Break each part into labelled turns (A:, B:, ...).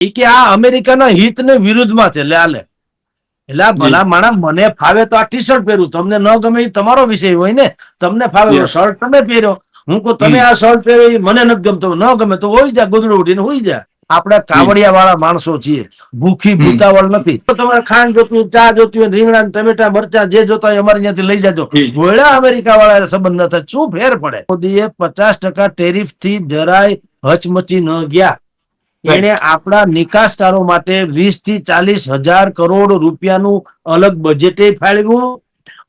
A: એ કે આ અમેરિકાના હિતને વિરુદ્ધમાં છે લે લે. એટલે આ ભલા માણા મને ફાવે તો આ ટી શર્ટ પહેરું. તમને ન ગમે એ તમારો વિષય હોય ને. તમને ફાવે શર્ટ તમે પહેર્યો હું કહું તમે આ શર્ટ પહેરો મને નથી ગમતો. ન ગમે તો હોય જા ગોદડું ઉઠીને હોય જા. આપણે કાવડિયા વાળા માણસો છીએ. ભૂખી ભૂતાવળ નથી. તો તમારે ખાંડ જોતું ચા જોતી હોય રીંગણા ટમેટા મરચા જે જોતા હોય અમારે ત્યાંથી લઈ જાજો. ગોળા અમેરિકા વાળા સંબંધ ન થાય. શું ફેર પડે? મોદીએ પચાસ ટકા ટેરિફથી જરાય હચમચી ન ગયા. એણે આપણા નિકાસકારો માટે વીસથી ચાલીસ હજાર કરોડ રૂપિયાનું અલગ બજેટે ફાળવ્યું.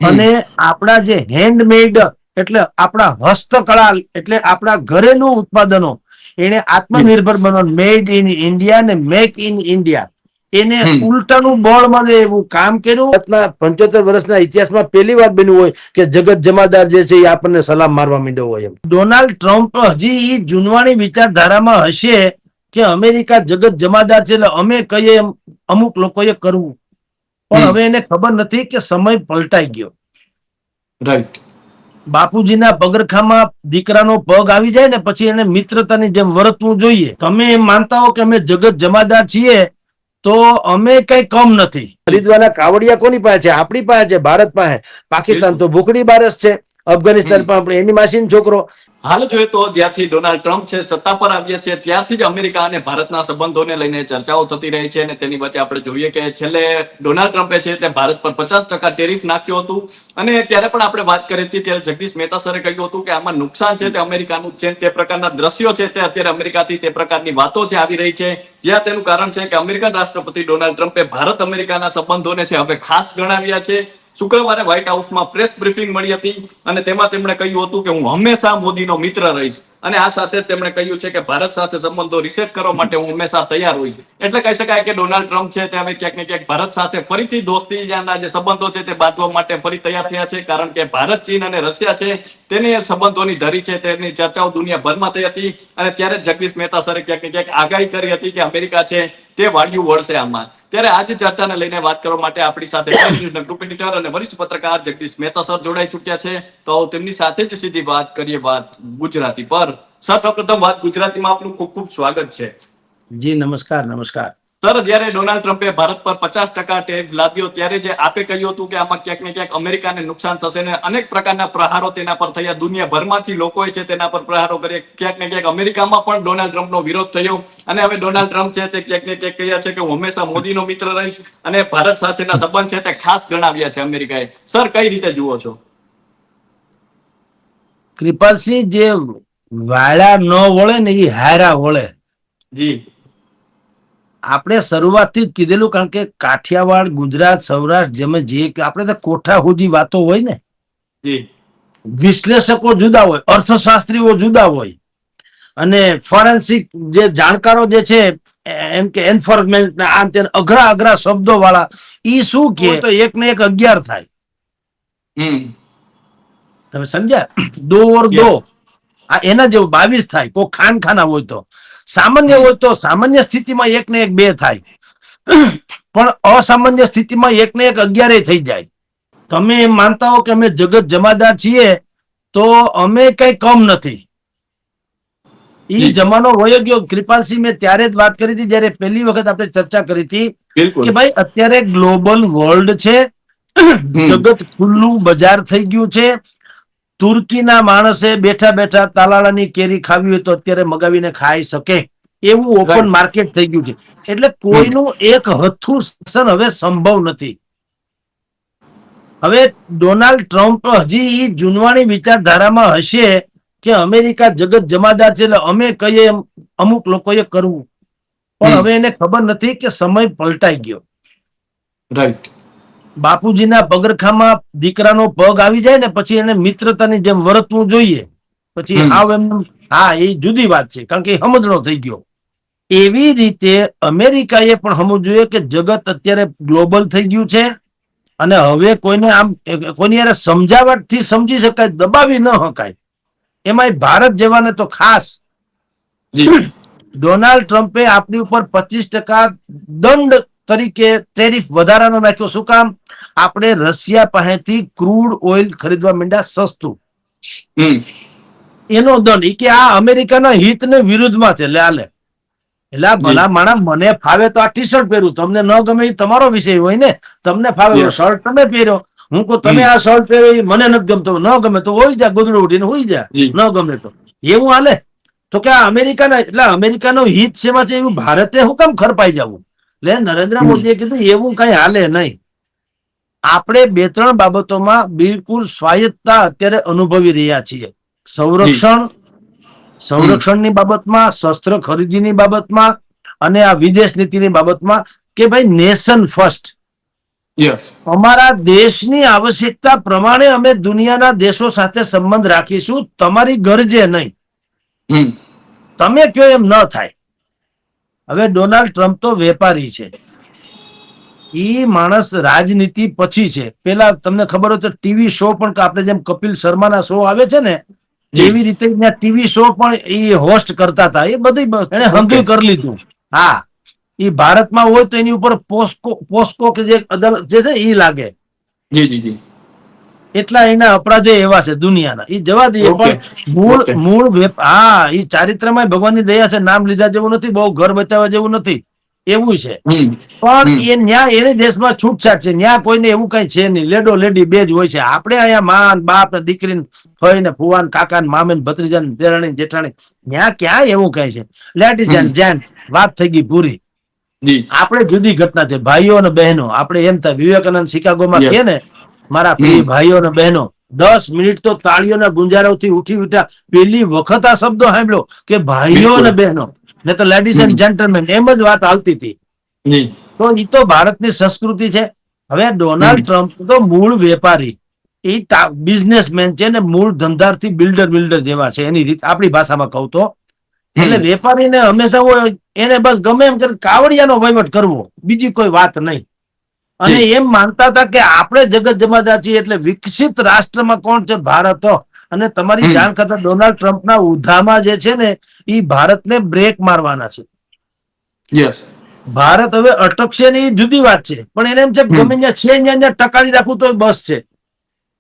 A: અને આપણા જે હેન્ડમેડ એટલે આપણા હસ્તકળા એટલે આપણા ઘરેલું ઉત્પાદનો એને આત્મનિર્ભર બનવા મેડ ઇન ઇન્ડિયા ને મેક ઇન ઇન્ડિયા એને. ઉલટાનું બળ મને એવું કામ કર્યું. પંચોતેર વર્ષના ઇતિહાસમાં પહેલી વાર બન્યું હોય કે જગત જમાદાર જે છે એ આપણને સલામ મારવા માંડ્યો હોય એમ. ડોનાલ્ડ ટ્રમ્પ હજી એ જૂનવાણી વિચારધારામાં હશે કે અમેરિકા જગત જમાદાર છે એટલે અમે કહીએ એમ અમુક લોકોએ કરવું. પણ હવે એને ખબર નથી કે સમય પલટાઈ ગયો.
B: રાઈટ
A: બાપુજીના પગરખામાં દીકરાનો પગ આવી જાય ને પછી એને મિત્રતાની જેમ વર્તવું જોઈએ. તમે એમ માનતા હો કે અમે જગત જમાદાર છીએ તો અમે કઈ કમ નથી. ખરીદવાના કાવડિયા કોની પાસે છે? આપણી પાસે છે ભારત પાસે. પાકિસ્તાન તો ભૂખડી બારસ છે. અફઘાનિસ્તાન પણ આપણે એની માસીનો છોકરો.
B: હાલ જોઈએ તો જ્યારથી ડોનાલ્ડ ટ્રમ્પ છે, સત્તા પર આવ્યા છે ત્યારથી જ અમેરિકા અને ભારતના સંબંધોને લઈને ચર્ચાઓ થતી રહી છે અને તેની વચ્ચે આપણે જોઈએ કે છેલ્લે ડોનાલ્ડ ટ્રમ્પે છે તે ભારત પર પચાસ ટકા ટેરિફ નાખ્યું હતું. અને ત્યારે પણ આપણે વાત કરી હતી, ત્યારે જગદીશ મહેતા સરે કહ્યું હતું કે આમાં નુકસાન છે તે અમેરિકાનું છે, તે પ્રકારના દ્રશ્યો છે તે અત્યારે અમેરિકાથી તે પ્રકારની વાતો છે આવી રહી છે. જ્યાં તેનું કારણ છે કે અમેરિકન રાષ્ટ્રપતિ ડોનાલ્ડ ટ્રમ્પે ભારત અમેરિકાના સંબંધોને છે હવે ખાસ ગણાવ્યા છે. શુક્રવારે વ્હાઇટ હાઉસમાં પ્રેસ બ્રીફિંગ મળી હતી અને તેમાં તેમણે કહ્યું હતું કે હું હંમેશા મોદીનો મિત્ર રહીશ. અને આ સાથે તેમણે કહ્યું છે કે ભારત સાથે સંબંધો રિસેટ કરવા માટે હું હંમેશા તૈયાર હોઈશ એટલે કહી શકાય કે ડોનાલ્ડ ટ્રમ્પ છે તે હવે ક્યાંક ને ક્યાંક ભારત સાથે ફરીથી દોસ્તીના જે સંબંધો છે તે બાંધવા માટે ફરી તૈયાર થયા છે. કારણ કે ભારત, ચીન અને રશિયા છે તેની સંબંધોની ધરી છે. તેની ચર્ચાઓ દુનિયાભરમાં થઈ હતી અને ત્યારે જગદીશ મહેતા સરે ક્યાંક ને ક્યાંક આગાહી કરી હતી કે અમેરિકા છે તે વાળ્યું વળશે આમાં. ત્યારે આજે ચર્ચાને લઈને વાત કરવા માટે આપણી સાથે Prime ગ્રુપ એડિટર અને વરિષ્ઠ પત્રકાર જગદીશ મહેતા સર જોડાઈ ચૂક્યા છે. તો તેમની સાથે જ સીધી વાત કરીએ વાત ગુજરાતી પર. સર સૌપ્રથમ વાત ગુજરાતીમાં આપનું ખૂબ ખૂબ સ્વાગત છે.
A: જી નમસ્કાર નમસ્કાર.
B: સર જ્યારે ડોનાલ્ડ ટ્રમ્પે ભારત પર પચાસ ટકા ટેરિફ લાદ્યો ત્યારે જે આપે કહ્યું હતું કે આમાં ક્યાંક ને ક્યાંક અમેરિકાને નુકસાન થશે ને અનેક પ્રકારના પ્રહારો તેના પર થયા. દુનિયાભરમાંથી લોકોએ છે તેના પર પ્રહારો કર્યા. ક્યાંક ને ક્યાંક અમેરિકામાં પણ ડોનાલ્ડ ટ્રમ્પનો વિરોધ થયો. અને હવે ડોનાલ્ડ ટ્રમ્પ છે તે ક્યાંક ને ક્યાંક કહ્યા છે કે હું હંમેશા મોદીનો મિત્ર રહીશ અને ભારત સાથેના સંબંધ છે તે ખાસ ગણાવ્યા છે અમેરિકાએ. સર કઈ રીતે જુઓ છો?
A: કૃપાલસિંહ જે વાળા ન વળે ને એ હારા વળે.
B: જી.
A: આપણે શરૂઆતથી જ કીધેલું કારણ કે કાઠિયાવાડ ગુજરાત સૌરાષ્ટ્ર જેમ જે આપણે તો કોઠા સુધી વાતો હોય ને.
B: જી.
A: વિશ્લેષકો જુદા હોય અર્થશાસ્ત્રીઓ જુદા હોય. અને ફોરેન્સિક જે જાણકારો જે છે એમ કે એન્ફોર્સમેન્ટ આમ તેમ અઘરા અઘરા શબ્દો વાળા ઈ શું કે? તો એક ને એક અગિયાર થાય. તમે સમજ્યા? દો ઓર દો. આ એના જેવું બાવીસ થાય કોઈ ખાન ખાના હોય તો. સામાન્ય હોય તો સામાન્ય સ્થિતિમાં એક ને એક બે થાય. પણ અસામાન્ય સ્થિતિમાં એક ને એક અગિયારે થઈ જાય. તમે એમ માનતા હો કે અમે જગત જમાદાર છીએ તો અમે કઈ કમ નથી. ઈ જમાનો વયો ગયો. કૃપાલસિંહ મેં ત્યારે જ વાત કરી હતી જ્યારે પહેલી વખત આપણે ચર્ચા કરી હતી કે ભાઈ અત્યારે ગ્લોબલ વર્લ્ડ છે. જગત ખુલ્લું બજાર થઈ ગયું છે. તુર્કીના માણસે બેઠા બેઠા તાલાળાની કેરી ખાવી હોય તો અત્યારે મગાવીને ખાઈ શકે. એવું ઓપન માર્કેટ થઈ ગયું છે. એટલે કોઈનું એક હથું શાસન હવે સંભવ નથી. હવે ડોનાલ્ડ ટ્રમ્પ હજી એ જૂનવાણી વિચારધારામાં હશે કે અમેરિકા જગત જમાદાર છે એટલે અમે કહીએ એમ અમુક લોકોએ કરવું. પણ હવે એને ખબર નથી કે સમય પલટાઈ ગયો.
B: રાઈટ
A: બાપુજીના પગરખામાં દીકરાનો પગ આવી જાય ને પછી એને મિત્રતાની જેમ વર્તવું જોઈએ. પછી આવ એમ હા એ જુદી વાત છે કારણ કે સમજણો થઈ ગયો. એવી રીતે અમેરિકાએ પણ સમજવું જોઈએ કે જગત અત્યારે ગ્લોબલ થઈ ગયું છે અને હવે કોઈને આમ કોઈની યાર સમજાવટથી સમજી શકાય દબાવી ન શકાય એમાંય ભારત જેવાને તો ખાસ. ડોનાલ્ડ ટ્રમ્પે આપણી ઉપર પચીસ ટકા દંડ તરીકે ટેરિફ વધારાનો નાખ્યો. શું કામ? આપણે રશિયા પાસેથી ક્રૂડ ઓઇલ ખરીદવા માંડ્યા સસ્તું. એનો દંડ કે આ અમેરિકાના હિતને વિરુદ્ધમાં છે. લે આ એટલે આ ભલા માણા મને ફાવે તો આ ટી શર્ટ પહેરું. તમને ન ગમે એ તમારો વિષય હોય ને. તમને ફાવે. શર્ટ તમે પહેર્યો હું કહું તમે આ શર્ટ પહેરી મને નથી ગમતો. ન ગમે તો હોઈ જા ગુદડું ઉઠીને હોઈ જા. ન ગમે તો. એવું હાલે તો કે આ અમેરિકાના એટલે અમેરિકાનો હિત સેવા છે? એવું ભારતે હું કેમ ખરપાઈ જવું? એટલે નરેન્દ્ર મોદીએ કીધું એવું કઈ હાલે નહીં. આપણે બે ત્રણ બાબતોમાં બિલકુલ સ્વાયત્તતા અત્યારે અનુભવી રહ્યા છીએ. સંરક્ષણ સંરક્ષણની બાબતમાં શસ્ત્ર ખરીદીની બાબતમાં અને આ વિદેશ નીતિની બાબતમાં કે ભાઈ નેશન ફર્સ્ટ. અમારા દેશની આવશ્યકતા પ્રમાણે અમે દુનિયાના દેશો સાથે સંબંધ રાખીશું. તમારી ગરજે નહીં. તમે કયો એમ ન થાય. હવે ડોનાલ્ડ ટ્રમ્પ તો વેપારી છે. એ માણસ રાજનીતિ પછી છે. પેલા તમને ખબર હોય તો ટીવી શો પણ આપણે જેમ કપિલ શર્માના શો આવે છે ને જેવી રીતે ટીવી શો પણ એ હોસ્ટ કરતા હતા. એ બધી એને હંગી કરી લીધું. હા. એ ભારતમાં હોય તો એની ઉપર પોસ્કો પોસ્કો કે જે અદાલત જે છે એ લાગે.
B: જી જી જી.
A: એટલા એના અપરાધો એવા છે દુનિયાના. એ જવા દઈએ પણ મૂળ મૂળ હા એ ચારિત્રમાં ભગવાનની દયા છે નામ લીધા જેવું નથી બહુ ઘર બતાવવા જેવું નથી એવું છે. પણ એ ન્યા એને દેશમાં છૂટછાટ છે ન્યા કોઈને એવું કઈ છે નહીં. લેડો લેડી બે જ હોય છે. આપણે અહીંયા માન બાપ ને દીકરી ફઈ ને ફુવાન કાકા ને મામે ને ભત્રીજા ને દેરાણી જેઠાણી ન્યા ક્યાં એવું કઈ છે. લેડીઝ. એન્ડ જેન્ટ વાત થઈ ગઈ પૂરી આપણે જુદી ઘટના છે ભાઈઓ અને બહેનો. આપણે એમ થાય વિવેકાનંદ શિકાગોમાં. કહે ને મારા પ્રિય ભાઈઓ અને બહેનો દસ મિનિટ તો તાળીઓના ગુંજારાઓથી ઉઠી ઉઠ્યા. પેલી વખત આ શબ્દો સાંભળ્યો કે ભાઈઓ અને બહેનો. ને તો લેડીઝ એન્ડ જેન્ટલમેન એમ જ વાત હાલતી હતી. તો એ તો ભારતની સંસ્કૃતિ છે. હવે ડોનાલ્ડ. ટ્રમ્પ તો મૂળ વેપારી. એ બિઝનેસમેન છે ને મૂળ ધંધારથી બિલ્ડર બિલ્ડર જેવા છે. એની રીત આપણી ભાષામાં કહું તો. એટલે. વેપારીને હંમેશા હોય એને બસ ગમે એમ કરી કાવડિયાનો વહીવટ કરવો. બીજી કોઈ વાત નહીં. અને એમ માનતા હતા કે આપણે જગત જમાદાર છીએ એટલે વિકસિત રાષ્ટ્રમાં કોણ છે? ભારત. અને તમારી જાણ કરતા ડોનાલ્ડ ટ્રમ્પના ઉધામાં જે છે ને એ ભારતને બ્રેક મારવાના છે.
B: યસ.
A: ભારત હવે અટકશે ને એ જુદી વાત છે. પણ એને એમ છે ગમે ત્યાં છે ત્યાં ટકાવી રાખવું તો બસ છે.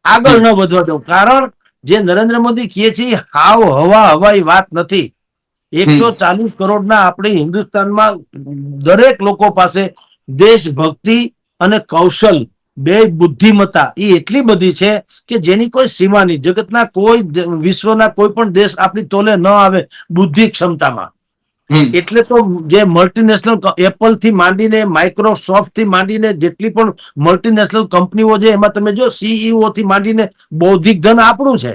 A: આગળ ન વધવા દઉં. કારણ જે નરેન્દ્ર મોદી કહે છે એ હાવ હવા હવાઈ વાત નથી. એકસો ચાલીસ કરોડના આપણે હિન્દુસ્તાનમાં દરેક લોકો પાસે દેશભક્તિ અને કૌશલ બે બુદ્ધિમત્તા એ એટલી બધી છે કે જેની કોઈ સીમા નહીં. જગતના કોઈ વિશ્વના કોઈ પણ દેશ આપણી તોલે ન આવે બુદ્ધિ ક્ષમતામાં. એટલે તો જે મલ્ટીનેશનલ એપલથી માંડીને માઇક્રોસોફ્ટથી માંડીને જેટલી પણ મલ્ટીનેશનલ કંપનીઓ છે એમાં તમે જો સીઈઓ થી માંડીને બૌદ્ધિક ધન આપણું છે.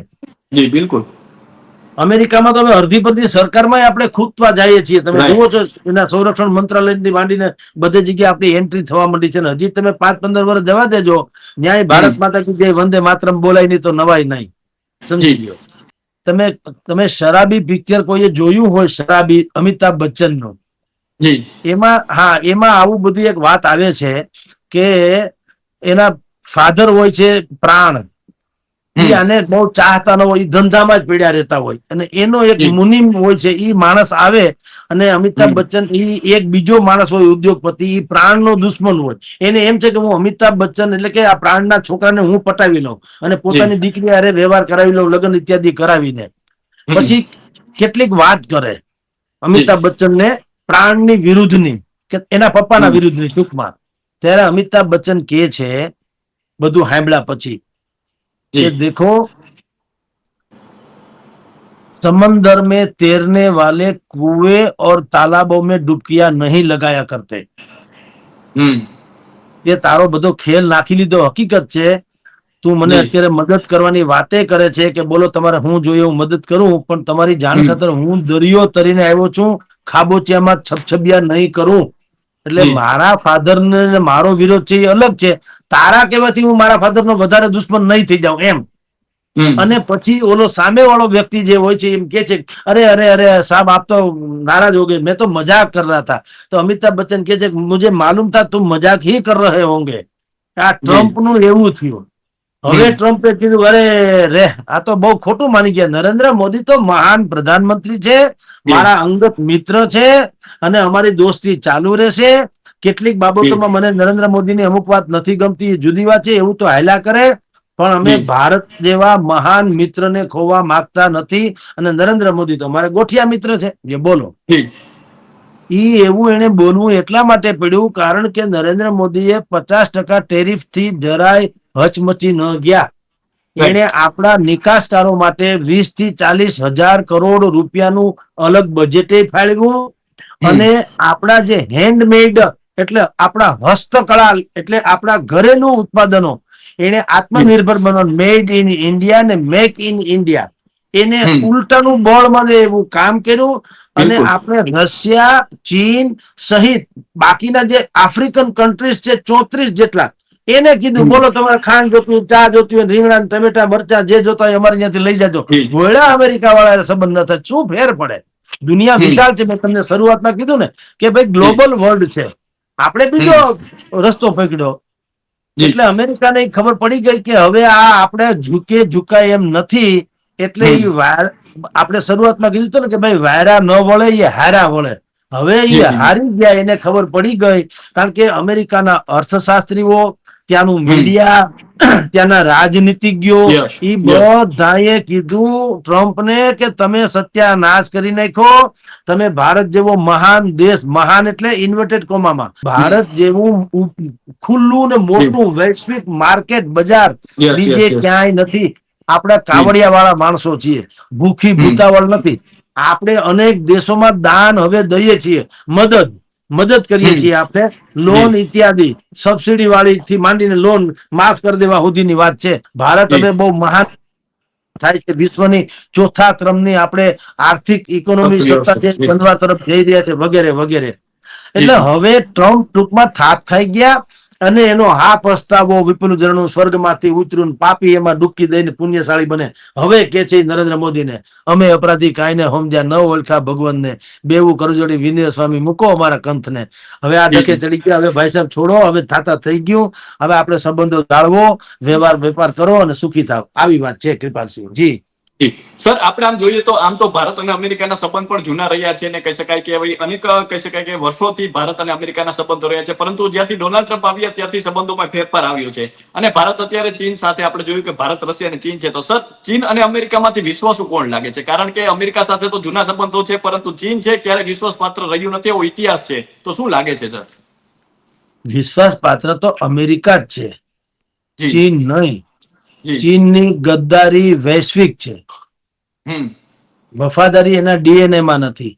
B: જી બિલકુલ.
A: અમેરિકામાં તો હવે અડધી બધી સરકારમાં આપણે ખૂટવા જઈએ છીએ. તમે જુઓ છો એના સંરક્ષણ મંત્રાલયથી માંડીને બધી જગ્યાએ આપણી એન્ટ્રી થવા માંડી છે ને હજી તમે પાંચ પંદર વર્ષ જવા દેજો. ન્યાય ભારત માતા કી જય વંદે માતરમ બોલાય નહીં તો નવાય નહીં. સમજી. ગયો. તમે તમે શરાબી પિક્ચર કોઈએ જોયું હોય શરાબી અમિતાભ બચ્ચનનું
B: જી.
A: એમાં હા એમાં આવું બધી એક વાત આવે છે કે એના ફાધર હોય છે પ્રાણ. આને બહુ ચાહતા ન હોય એ ધંધામાં જ પીડ્યા રહેતા હોય. અને એનો એક. મુનિમ હોય છે એ માણસ આવે અને અમિતાભ બચ્ચન એ એક બીજો માણસ હોય ઉદ્યોગપતિ એ પ્રાણનો દુશ્મન હોય. એને એમ છે કે હું અમિતાભ બચ્ચન એટલે કે આ પ્રાણના છોકરાને હું પટાવી લઉં અને પોતાની દીકરી હારે વ્યવહાર કરાવી લઉં લગ્ન ઇત્યાદિ કરાવીને. પછી કેટલીક વાત કરે અમિતાભ બચ્ચન ને પ્રાણની વિરુદ્ધની કે એના પપ્પાના. વિરુદ્ધની સુખમાં ત્યારે અમિતાભ બચ્ચન કે છે બધું હાંભળા પછી कि
B: જી
A: देखो समंदर में तैरने वाले कुएं और तालाबों में डुबकियां नहीं लगाया करते
B: હમ
A: તે તારો બધો ખેલ નાખી લીધો હકીકત છે તું મને
B: જી.
A: અત્યારે મદદ કરવાની વાતે કરે છે કે બોલો તમારે હું જોઈએ હું મદદ કરું પણ તમારી જાણ
B: હમ.
A: ખાતર હું દરિયો તરીને આવ્યો છું ખાબોચિયામાં છપછબિયા નહીં કરું એટલે મારા ફાધર ને મારો વિરોધ છે એ અલગ છે. તારા કહેવાથી હું મારા ફાધર નો વધારે દુશ્મન નહીં થઈ જાઉં એમ. અને પછી ઓલો સામે વાળો વ્યક્તિ જે હોય છે એમ કે છે અરે અરે અરે સાહેબ આપ તો નારાજ હો ગયે મેં તો મજાક કર રહા થા તો અમિતાભ બચ્ચન કે છે મુજે માલુમ થા તું મજાક હી કર રહે હોંગે. આ ટ્રમ્પનું એવું થયું. હવે ટ્રમ્પે કીધું અરે રે આ તો બહુ ખોટું માની ગયા. નરેન્દ્ર મોદી તો મહાન પ્રધાનમંત્રી છે મારા અંગત મિત્ર છે અને અમારી દોસ્તી ચાલુ રહેશે. કેટલીક બાબતોમાં મને નરેન્દ્ર મોદીની અમુક વાત નથી ગમતી. જુદી વાત છે એવું તો હાયલા કરે. પણ અમે ભારત જેવા મહાન મિત્રને ખોવા માંગતા નથી અને નરેન્દ્ર મોદી તો અમારે ગોઠિયા મિત્ર છે. જે બોલો. ઈ એવું એને બોલવું એટલા માટે પડ્યું કારણ કે નરેન્દ્ર મોદીએ પચાસ ટકા ટેરિફથી જરાય હચમચી ન ગયા. એને આપણા નિકાસકારો માટે વીસથી ચાલીસ હજાર કરોડ રૂપિયાનું અલગ બજેટે ફાળવ્યું. અને આપણા જે હેન્ડમેડ એટલે આપણા હસ્તકળા એટલે આપણા ઘરેલું ઉત્પાદનો એને આત્મનિર્ભર બનો મેડ ઇન ઇન્ડિયા ને મેક ઇન ઇન્ડિયા એને. ઉલટાનું બળ મળે એવું કામ કર્યું. અને આપણે રશિયા ચીન સહિત બાકીના જે આફ્રિકન કન્ટ્રીઝ છે ચોત્રીસ જેટલા એને કીધું બોલો તમારે ખાંડ જોતું ચા જોતી હોય રીંગણા ટમેટા મરચા જે જોતા હોય અમારે ત્યાંથી લઈ જાજો. ગોળા અમેરિકા વાળા સંબંધ ન થાય. શું ફેર પડે? દુનિયા વિશાળ છે. મેં તમને શરૂઆતમાં કીધું ને કે ભાઈ ગ્લોબલ વર્લ્ડ છે. આપણે બીજો રસ્તો પકડ્યો. એટલે અમેરિકાને ખબર પડી ગઈ કે હવે આ આપણે ઝૂકે ઝુકાય એમ નથી. એટલે આપણે શરૂઆતમાં કીધું હતું ને કે ભાઈ વાયરા ન વળે એ હારા વળે. હવે એ હારી ગયા એને ખબર પડી ગઈ. કારણ કે અમેરિકાના અર્થશાસ્ત્રીઓ ત્યાંનું મીડિયા ત્યાંના રાજનીતિજ્ઞો
B: એ
A: બધાએ કીધું ટ્રમ્પને કે તમે સત્યાનાશ કરી નાખ્યો તમે ભારત જેવો મહાન દેશ મહાન એટલે ઇન્વર્ટેડ કોમામાં. ભારત જેવું ખુલ્લું ને મોટું વૈશ્વિક માર્કેટ બજાર બીજે. ક્યાંય નથી. આપણે કાવડિયા વાળા માણસો છીએ. ભૂખી ભૂતાવળ નથી. આપણે અનેક દેશોમાં દાન હવે દઈએ છીએ. મદદ. મદદ કરીએ છીએ આપણે. લોન ઇત્યાદિ. સબસિડી વાળી થી માંડીને લોન માફ કરી દેવા સુધીની વાત છે. ભારત હવે બહુ મહાન થાય છે. વિશ્વની ચોથા ક્રમની આપણે આર્થિક ઇકોનોમી સત્તા જે બનવા તરફ જઈ રહ્યા છે વગેરે વગેરે. એટલે હવે ટ્રમ્પ ટૂંકમાં થાપ ખાઈ ગયા. અને એનો હા પસ્તાવો વિપુલ સ્વર્ગમાંથી ઉતર્યું પાપી એમાં ડૂબકી દઈને પુણ્યશાળી બને. હવે કે છે નરેન્દ્ર મોદીને? અમે અપરાધી કાંઈ સમજ્યા ન ઓળખા ભગવાનને. બેવું કરજોડી વિનય સ્વામી મૂકો અમારા કંથને. હવે આ
B: જી,
A: ચડી ગયા. હવે ભાઈ સાહેબ છોડો. હવે થાતા થઈ ગયું. હવે આપણે સંબંધો જાળવો વ્યવહાર વેપાર કરો અને સુખી થાવ. આવી વાત છે કૃપાલસિંહ. જી.
B: સર આપણે આમ જોઈએ તો આમ તો ભારત અને અમેરિકાના સંબંધ પણ જૂના રહ્યા છે ને કહી શકાય કે ભાઈ અનેક કહી શકાય કે વર્ષોથી ભારત અને અમેરિકાના સંબંધો રહ્યા છે. પરંતુ જ્યાંથી ડોનાલ્ડ ટ્રમ્પ આવ્યા ત્યાંથી સંબંધોમાં ફેરફાર આવ્યો છે. અને ભારત અત્યારે ચીન સાથે આપણે જોયું કે ભારત રશિયા અને ચીન છે. તો સર ચીન અને અમેરિકામાંથી વિશ્વાસ કોણ લાગે છે? કારણ કે અમેરિકા સાથે તો જૂના સંબંધો છે પરંતુ ચીન છે ક્યારે વિશ્વાસ પાત્ર રહ્યું નથી એવો ઇતિહાસ છે. તો શું લાગે છે સર?
A: વિશ્વાસ પાત્ર તો અમેરિકા જ છે. ચીન નહીં. ચીનની ગદ્દારી વૈશ્વિક છે. વફાદારી એના ડીએનએ માં નથી.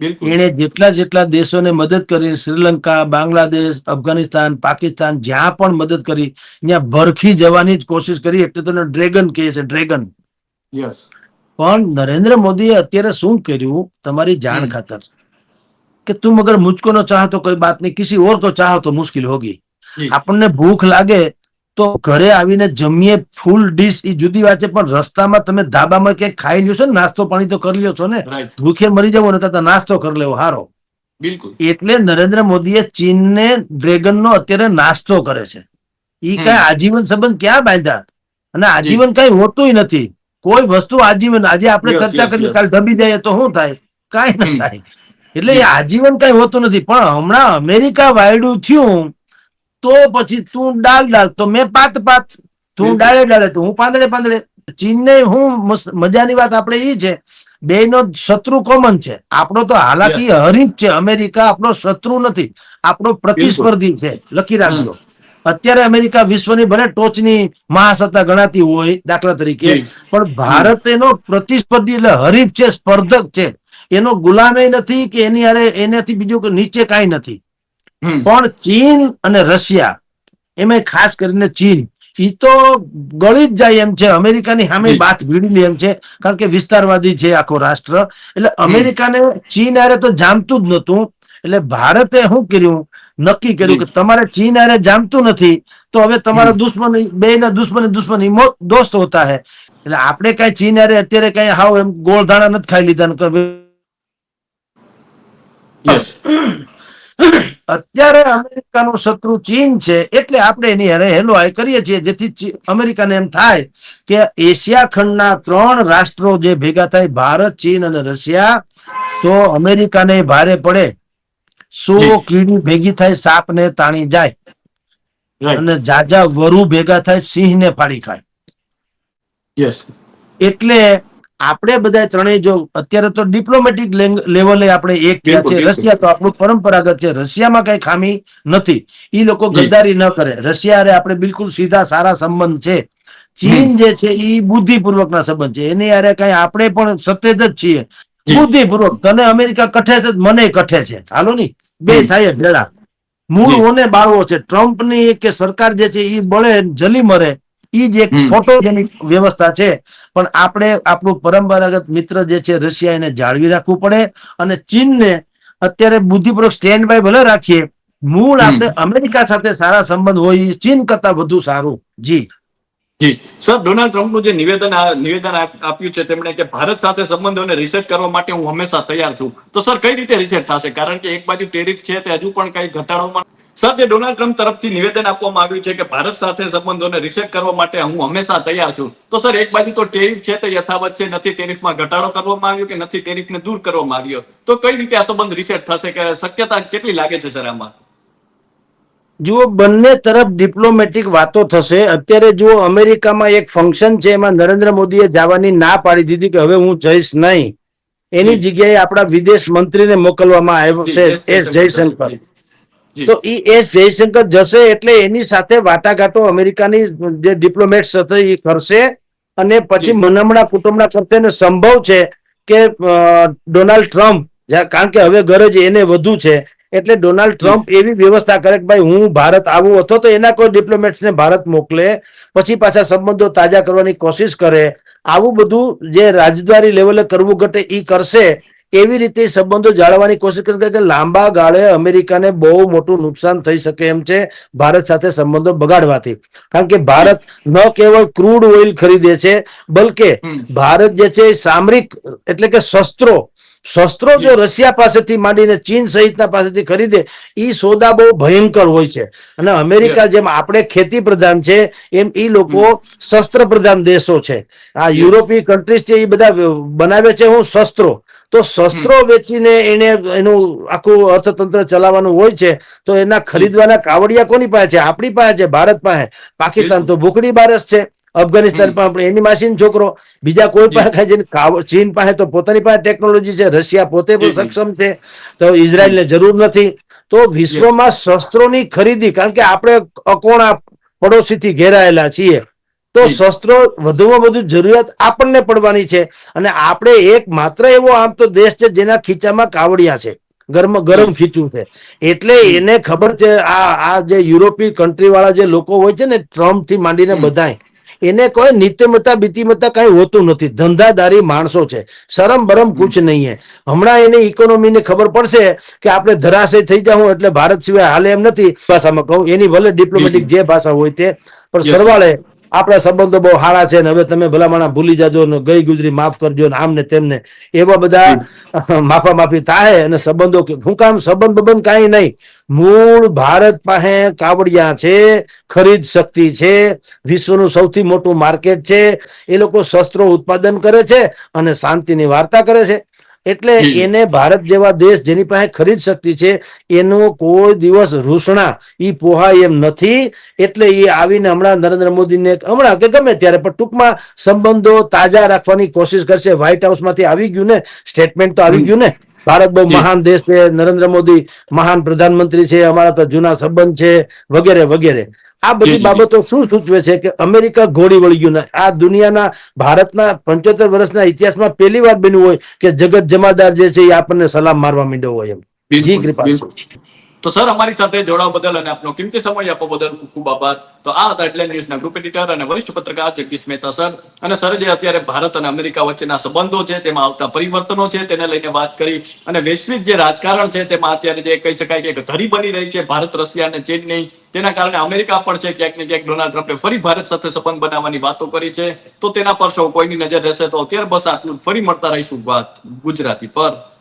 A: એણે જેટલા જેટલા દેશોને મદદ કરી શ્રીલંકા બાંગ્લાદેશ અફઘાનિસ્તાન પાકિસ્તાન જ્યાં પણ મદદ કરી ત્યાં ભરખી જવાની જ કોશિશ કરી. એટલે તો ડ્રેગન કહે છે ડ્રેગન. પણ નરેન્દ્ર મોદીએ અત્યારે શું કર્યું? તમારી જાણ ખાતર. કે તું મગર મુચકો નો ચાહતો કોઈ બાત નહીં કિસી ઓર તો ચાહો તો મુશ્કિલ હોગી. આપણને ભૂખ લાગે તો ઘરે આવીને જમીએ ફૂલ ડીશ એ જુદી વાત છે પણ રસ્તામાં તમે ધાબામાં ક્યાંક ખાઈ લ્યો છો ને નાસ્તો પાણી તો કરી લ્યો છો ને ભૂખે મરી જવો ને નાસ્તો કરી લેવો હારો.
B: બિલકુલ.
A: એટલે નરેન્દ્ર મોદીએ ચીનને ડ્રેગનનો અત્યારે નાસ્તો કરે છે.
B: એ
A: કઈ આજીવન સંબંધ ક્યાં બાંધ્યા? અને આજીવન કઈ હોતું નથી. કોઈ વસ્તુ આજીવન આજે આપણે ચર્ચા
B: કરી
A: કાલ દબી જાય તો શું થાય? કઈ ના થાય. એટલે આજીવન કઈ હોતું નથી. પણ હમણાં અમેરિકા વાયડું થયું તો પછી તું ડાલ ડાલ. તો મેં પાત પાત. તું ડાળે ડાળે તો. હું પાંદડે પાંદડે. ચીનને હું મજાની વાત આપણે એ છે. બે નો શત્રુ કોમન છે. આપણો તો હાલાકી હરીફ છે. અમેરિકા આપણો શત્રુ નથી. આપણો પ્રતિસ્પર્ધી છે. લખી રાખજો. અત્યારે અમેરિકા વિશ્વની ભલે ટોચની મહાસત્તા ગણાતી હોય દાખલા તરીકે પણ ભારત એનો પ્રતિસ્પર્ધી એટલે હરીફ છે સ્પર્ધક છે. એનો ગુલામે નથી કે એની હારે એનાથી બીજું નીચે કાંઈ નથી. પણ ચીન અને રશિયા એમાં ખાસ કરીને ચીન ઈ તો ગળી જ જાય એમ છે. અમેરિકાની સામે બાત ભીડી એમ છે. કારણ કે વિસ્તારવાદી છે આખો રાષ્ટ્ર. એટલે અમેરિકાને ચીન આરે તો જામતું જ નતું એટલે ભારતે શું કર્યું? નક્કી કર્યું કે તમારે ચીન આરે જામતું નથી તો હવે તમારા દુશ્મન બે ના દુશ્મન દુશ્મન દોસ્ત હોતા હે. એટલે આપણે કઈ ચીન આરે અત્યારે કઈ હાવ એમ ગોળધાણા નથી ખાઈ લીધા ને કે
B: યસ
A: અત્યારે અમેરિકાનો શત્રુ ચીન છે એટલે આપણે એની અરે હેલો કરીએ છીએ. જેથી અમેરિકાને એમ થાય કે એશિયા ખંડના ત્રણ રાષ્ટ્રો જે ભેગા થાય ભારત ચીન અને રશિયા તો અમેરિકાને ભારે પડે. સો કીડી ભેગી થાય સાપને તાણી જાય. અને જાજા વરુ ભેગા થાય સિંહને ફાડી ખાય. એટલે આપણે બધા ત્રણેય જો અત્યારે તો ડિપ્લોમેટિક લેવલે આપણે એક થયા છે. રશિયા તો આપણું પરંપરાગત છે. રશિયામાં કઈ ખામી નથી. ઈ લોકો. ગદ્દારી ન કરે. રશિયા આપણે બિલકુલ સીધા સારા સંબંધ છે. ચીન જે છે એ બુદ્ધિપૂર્વકના સંબંધ છે. એની હારે કઈ આપણે પણ સતેજ જ છીએ. બુદ્ધિપૂર્વક. તને અમેરિકા કઠે છે મને કઠે છે. હાલો ની? બે થાય ભેળા. મૂળ ઓને બાળવો છે. ટ્રમ્પની કે સરકાર જે છે એ બળે જલી મરે. ઈ જ એક ફોટોજેનિક વ્યવસ્થા છે. પણ આપણે આપણું પરંપરાગત મિત્ર જે છે રશિયા એને જાળવી રાખવું પડે અને ચીનને અત્યારે બુદ્ધિપૂર્વક સ્ટેન્ડ બાય ભલે રાખીએ મૂળ આપણે અમેરિકા સાથે સારા સંબંધ હોય ચીન કરતા વધુ સારું. જી.
B: જી. સર ડોનાલ્ડ ટ્રમ્પનું જે નિવેદન નિવેદન આપ્યું છે તેમણે કે ભારત સાથે સંબંધોને રિસેટ કરવા માટે હું હંમેશા તૈયાર છું. તો સર કઈ રીતે રિસેટ થશે? કારણ કે એક બાજુ ટેરિફ છે તે હજુ પણ કઈ ઘટાડવામાં સર જે ડોનાલ્ડ ટ્રમ્પ તરફથી નિવેદન આપવામાં આવ્યું છે કે ભારત સાથે સંબંધોને રિસેટ કરવા માટે હું હંમેશા તૈયાર છું. તો સર એક બાજુ તો ટેરિફ છે તે યથાવત છે નથી ટેરિફમાં ઘટાડો કરવામાં આવ્યો કે નથી ટેરિફને દૂર કરવામાં આવ્યો? તો કઈ રીતે આ સંબંધ રિસેટ થશે કે શક્યતા કેટલી લાગે છે સર આમાં?
A: જુઓ બંને તરફ ડિપ્લોમેટિક વાતો થશે. અત્યારે જુઓ અમેરિકામાં એક ફંક્શન છે એમાં નરેન્દ્ર મોદીએ જવાની ના પાડી દીધી કે હવે હું જઈશ નહીં. એની જગ્યાએ આપણા વિદેશ મંત્રીને મોકલવામાં આવ્યો છે એસ જયશંકર. તો ઈ એસ જયશંકર જશે એટલે એની સાથે વાટાઘાટો અમેરિકાની જે ડિપ્લોમેટ્સ હતા એ કરશે અને પછી
B: જી.
A: મનમણા કુટુંબના કરશે સંભવ છે કે ડોનાલ્ડ ટ્રમ્પ કારણ કે હવે ગરજ એને વધુ છે એટલે ડોનાલ્ડ ટ્રમ્પ એવી વ્યવસ્થા કરે કે ભાઈ હું ભારત આવું અથવા તો એના કોઈ ડિપ્લોમેટ્સને ભારત મોકલે પછી પાછા સંબંધો તાજા કરવાની કોશિશ કરે આવું બધું જે રાજદ્વારી લેવલે કરવું ઘટે એ કરશે એવી રીતે સંબંધો જાળવવાની કોશિશ કરી કે લાંબા ગાળે અમેરિકાને બહુ મોટું નુકસાન થઈ શકે એમ છે ભારત સાથે સંબંધો બગાડવાથી. કારણ કે ભારત ન કેવળ ક્રૂડ ઓઇલ ખરીદે છે બલકે ભારત જે છે સામરિક એટલે કે શસ્ત્રો શસ્ત્રો જો રશિયા પાસેથી માંડીને ચીન સહિતના પાસેથી ખરીદે એ સોદા બહુ ભયંકર હોય છે. અને અમેરિકા જેમ આપણે ખેતી પ્રધાન છે એમ એ લોકો શસ્ત્ર પ્રધાન દેશો છે. આ યુરોપીય કન્ટ્રીઝ છે એ બધા બનાવે છે હું શસ્ત્રો. તો શસ્ત્રો વેચીને એને એનું આખું અર્થતંત્ર ચલાવવાનું હોય છે તો એના ખરીદવાના કાવડિયા કોની પાસે છે? આપણી પાસે છે ભારત પાસે. પાકિસ્તાન તો ભૂખડી બારસ છે. અફઘાનિસ્તાન પણ એની માસીન છોકરો. બીજા કોઈ પાસે ચીન પાસે તો પોતાની પાસે ટેકનોલોજી છે રશિયા પોતે પણ. સક્ષમ છે તો ઇઝરાયલને જરૂર નથી. તો વિશ્વમાં શસ્ત્રોની ખરીદી કારણ કે આપણે અકોણા પડોશીથી ઘેરાયેલા છીએ. તો શસ્ત્રો વધુમાં વધુ જરૂરિયાત આપણને પડવાની છે અને આપણે એક માત્ર એવો આમ તો દેશ છે જેના ખીચામાં કાવડિયા છે. ગરમ ગરમ ખીચું છે. એટલે એને ખબર છે આ આ જે યુરોપીય કન્ટ્રી વાળા જે લોકો હોય છે ને ટ્રમ્પથી માંડીને બધાય એને કોઈ નીતિમત્તા બીતિમત્તા કઈ હોતું નથી. ધંધાદારી માણસો છે. શરમ બરમ કુછ નહીં હે. હમણાં એને ઇકોનોમીને ખબર પડશે કે આપણે ધરાશય થઈ જાઉં એટલે ભારત સિવાય હાલે એમ નથી. ભાષામાં કહું એની ભલે ડિપ્લોમેટિક જે ભાષા હોય તે પણ સરવાળે આપણા સંબંધો બહુ સારા છે ને હવે તમે ભલામણા ભૂલી જાજો ને ગઈ ગુજરી માફ કરજો ને આમ ને તેમને એવા બધા માફા માફી થાય અને સંબંધો કે- શું કામ સંબંધ બંધ કાંઈ નહીં. મૂળ ભારત પાસે કાવડિયા છે ખરીદ શક્તિ છે વિશ્વનું સૌથી મોટું માર્કેટ છે એ લોકો શસ્ત્રો ઉત્પાદન કરે છે અને શાંતિની વાર્તા કરે છે. એટલે એને ભારત જેવા દેશ જેની પાસે ખરીદ શક્તિ છે એનો કોઈ દિવસ રૂસણા ઈ પોહાય એમ નથી. એટલે એ આવીને હમણાં નરેન્દ્ર મોદીને હમણાં કે ગમે ત્યારે પણ ટૂંકમાં સંબંધો તાજા રાખવાની કોશિશ કરશે. વ્હાઇટ હાઉસમાંથી આવી ગયું ને સ્ટેટમેન્ટ તો આવી ગયું ને? ભારત બહુ મહાન દેશ છે નરેન્દ્ર મોદી મહાન પ્રધાનમંત્રી છે અમારા તો જૂના સંબંધ છે વગેરે વગેરે. આ બધી બાબતો શું સૂચવે છે કે અમેરિકા ઘોડી વળી ગયું ને? આ દુનિયાના ભારતના પંચોતેર વર્ષના ઇતિહાસમાં પહેલી વાર બન્યું હોય કે જગત જમાદાર જે છે એ આપણને સલામ મારવા માંડ્યો હોય એમ. જી કૃપા.
B: તો સર, અમારી સાથે જોડાવા બદલ અને આપનો કિંમતી સમય આપવા બદલ ખૂબ ખૂબ આભાર. તો આ હતા હેડલાઇન ન્યૂઝના ગ્રુપ એડિટર અને વરિષ્ઠ પત્રકાર જગદીશ મહેતા સર. અને સર, જે અત્યારે ભારત અને અમેરિકા વચ્ચેના સંબંધો છે, તેમાં આવતા પરિવર્તનો છે, તેને લઈને વાત કરી. અને વૈશ્વિક જે રાજકારણ છે, તેમાં અત્યારે જે કહી શકાય કે ધરી બની રહી છે, ભારત, રશિયા અને ચીનની. તેના કારણે અમેરિકા પણ છે, ક્યાંક ને ક્યાંક ડોનાલ્ડ ટ્રમ્પે ફરી ભારત સાથે સંબંધ બનાવવાની વાતો કરી છે. તો તેના પર સૌ કોઈની નજર રહેશે, તો અત્યારે બસ આટલું ફરી મળતા રહીશું વાત ગુજરાતી પર.